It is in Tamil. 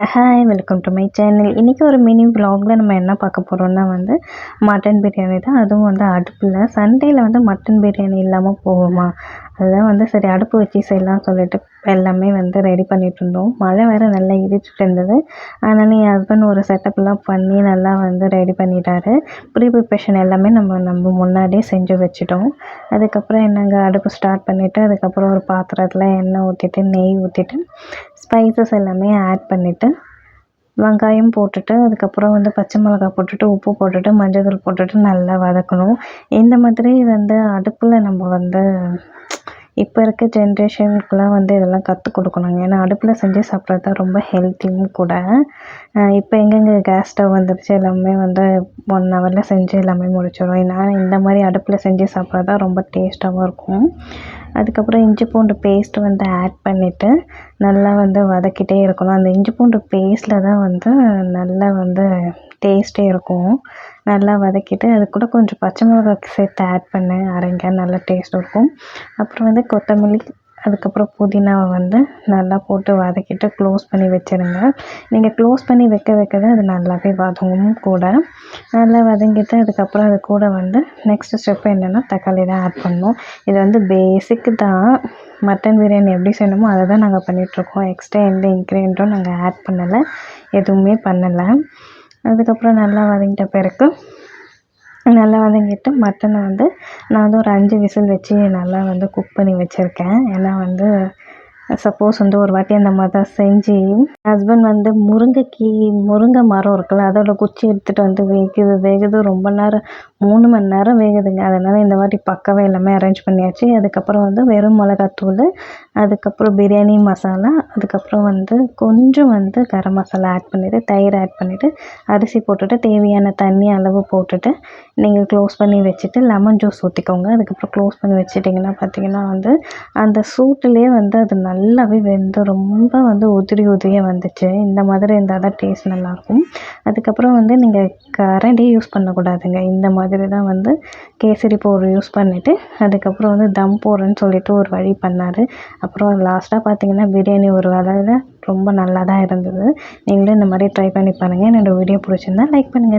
Hi welcome to my channel இன்றைக்கி ஒரு மினி vlogல நம்ம என்ன பார்க்க போகிறோம்னா வந்து மட்டன் பிரியாணி தான். அதுவும் வந்து அடுப்பில். சண்டேயில் வந்து மட்டன் பிரியாணி இல்லாமல் போகுமா? அதுதான் வந்து சரி அடுப்பு வச்சு செய்யலாம் சொல்லிட்டு எல்லாமே வந்து ரெடி பண்ணிட்டு இருந்தோம். மழை வேறு நல்லா இடிச்சுட்டு இருந்தது. அதனால் என் ஹஸ்பண்ட் ஒரு செட்டப்லாம் பண்ணி நல்லா வந்து ரெடி பண்ணிட்டாரு. ப்ரீ ப்ரிப்ரேஷன் எல்லாமே நம்ம நம்ம முன்னாடியே செஞ்சு வச்சுட்டோம். அதுக்கப்புறம் என்னங்க அடுப்பு ஸ்டார்ட் பண்ணிவிட்டு அதுக்கப்புறம் ஒரு பாத்திரத்தில் எண்ணெய் ஊற்றிட்டு நெய் ஊற்றிட்டு ஸ்பைசஸ் எல்லாமே ஆட் பண்ணிவிட்டு வெங்காயம் போட்டுட்டு அதுக்கப்புறம் வந்து பச்சை மிளகாய் போட்டுட்டு உப்பு போட்டுட்டு மஞ்சள்தூள் போட்டுட்டு நல்லா வதக்கணும். இந்த மாதிரி வந்து அடுப்பில் நம்ம வந்து இப்போ இருக்க ஜென்ரேஷனுக்குலாம் வந்து இதெல்லாம் கற்றுக் கொடுக்கணுங்க. ஏன்னா அடுப்பில் செஞ்சு சாப்பிட்றது தான் ரொம்ப ஹெல்த்தியும் கூட. இப்போ எங்கெங்கே கேஸ் ஸ்டவ் வந்துருச்சு எல்லாமே வந்து ஒன் ஹவரில் செஞ்சு எல்லாமே முடிச்சிடும் ஏன்னா இந்த மாதிரி அடுப்பில் செஞ்சு சாப்பிட்றது தான் ரொம்ப டேஸ்ட்டாகவும் இருக்கும். அதுக்கப்புறம் இஞ்சி பூண்டு பேஸ்ட் வந்து ஆட் பண்ணிவிட்டு நல்லா வந்து வதக்கிட்டே இருக்கணும். அந்த இஞ்சி பூண்டு பேஸ்ட்டில் தான் வந்து நல்லா வந்து டேஸ்ட்டே இருக்கும். நல்லா வதக்கிட்டு அது கூட கொஞ்சம் பச்சை மிளகாய் சேர்த்து ஆட் பண்ணேன். அரைங்க நல்லா டேஸ்ட் இருக்கும். அப்புறம் வந்து கொத்தமல்லி அதுக்கப்புறம் புதினாவை வந்து நல்லா போட்டு வதக்கிட்டு க்ளோஸ் பண்ணி வச்சுருங்க. நீங்கள் க்ளோஸ் பண்ணி வைக்க வைக்க தான் அது நல்லாவே வதங்கும் கூட. நல்லா வதங்கிட்டு அதுக்கப்புறம் அது கூட வந்து நெக்ஸ்ட் ஸ்டெப் என்னென்னா தக்காளி தான் ஆட் பண்ணணும். இது வந்து பேசிக் தான். மட்டன் பிரியாணி எப்படி செய்யணுமோ அதை தான் நாங்கள் பண்ணிகிட்ருக்கோம் எக்ஸ்ட்ரா எந்த இன்க்ரீடியண்ட்டும் நாங்கள் ஆட் பண்ணலை. எதுவுமே பண்ணலை. அதுக்கப்புறம் நல்லா வதங்கிட்ட பிறகு நல்லா வதங்கிட்டு மட்டனை வந்து நான் வந்து ஒரு அஞ்சு விசில் வச்சு நல்லா வந்து குக் பண்ணி வச்சுருக்கேன். ஏன்னா வந்து சப்போஸ் வந்து ஒரு வாட்டி அந்த மாதிரி தான் செஞ்சு ஹஸ்பண்ட் வந்து முருங்கைக்கீ முருங்கை மரம் இருக்குல்ல அதோட குச்சி எடுத்துகிட்டு வந்து வேகுது வேகுது. ரொம்ப நேரம் மூணு மணி நேரம் வேகுதுங்க. அதனால் இந்த வாட்டி பக்காவாக எல்லாமே அரேஞ்ச் பண்ணியாச்சு. அதுக்கப்புறம் வந்து வெறும் மிளகாத்தூள் அதுக்கப்புறம் பிரியாணி மசாலா அதுக்கப்புறம் வந்து கொஞ்சம் வந்து கரம் மசாலா ஆட் பண்ணிவிட்டு தயிர் ஆட் பண்ணிவிட்டு அரிசி போட்டுட்டு தேவையான தண்ணி அளவு போட்டுட்டு நீங்கள் க்ளோஸ் பண்ணி வச்சுட்டு லெமன் ஜூஸ் ஊற்றிக்கோங்க அதுக்கப்புறம் க்ளோஸ் பண்ணி வச்சுட்டிங்கன்னா பார்த்தீங்கன்னா வந்து அந்த சூட்டுலேயே வந்து அது நல்லா நல்லாவே வெந்து ரொம்ப வந்து உதிரி உதிரியாக வந்துச்சு. இந்த மாதிரி இருந்தால் தான் டேஸ்ட் நல்லாயிருக்கும் அதுக்கப்புறம் வந்து நீங்கள் கரண்டி யூஸ் பண்ணக்கூடாதுங்க. இந்த மாதிரி தான் வந்து கேசரி பவுடர் யூஸ் பண்ணிவிட்டு அதுக்கப்புறம் வந்து தம் போடுறேன்னு சொல்லிட்டு ஒரு வழி பண்ணார். அப்புறம் லாஸ்ட்டாக பார்த்தீங்கன்னா பிரியாணி ஒரு வேலையில் ரொம்ப நல்லா தான் இருந்தது. நீங்களும் இந்த மாதிரி ட்ரை பண்ணி பாருங்கள் என்னோடய வீடியோ பிடிச்சிருந்தா லைக் பண்ணுங்கள்